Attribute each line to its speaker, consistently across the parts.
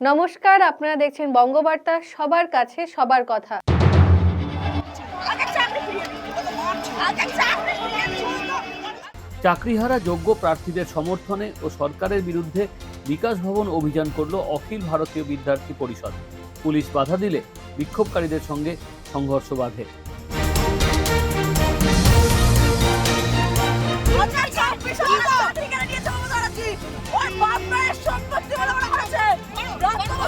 Speaker 1: নমস্কার আপনারা দেখছেন বঙ্গবার্তা সবার কাছে সবার কথা।
Speaker 2: চাকরিহারা যোগ্য প্রার্থীদের সমর্থনে ও সরকারের বিরুদ্ধে বিকাশ ভবন অভিযান করল অখিল ভারতীয় বিদ্যার্থী পরিষদ। পুলিশ বাধা দিলে বিক্ষোভকারীদের সঙ্গে সংঘর্ষ বাধে।
Speaker 3: হাজার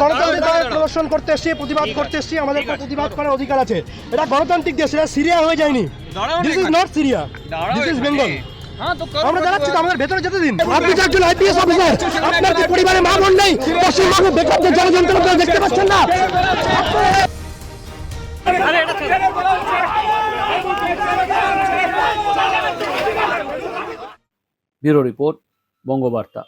Speaker 4: গণতান্ত্রিক প্রদর্শন করতে এসছি প্রতিবাদ করতে এসছি আমাদের প্রতিবাদ করার অধিকার আছে। এটা গণতান্ত্রিক দেশ এটা সিরিয়া হয়ে যায়নি। This is not Syria this is Bengal আমরা দাঁড়াচ্ছি তো আমাদের ভেতরে যেতে দিন আপনি যে একজন আইপিএস অফিসার আপনার কি পরিবারে মা বোন নেই? পশ্চিমবঙ্গের বেকারদের জনযন্ত্র আপনারা দেখতে পাচ্ছেন না।
Speaker 2: Bureau report Bangabarta.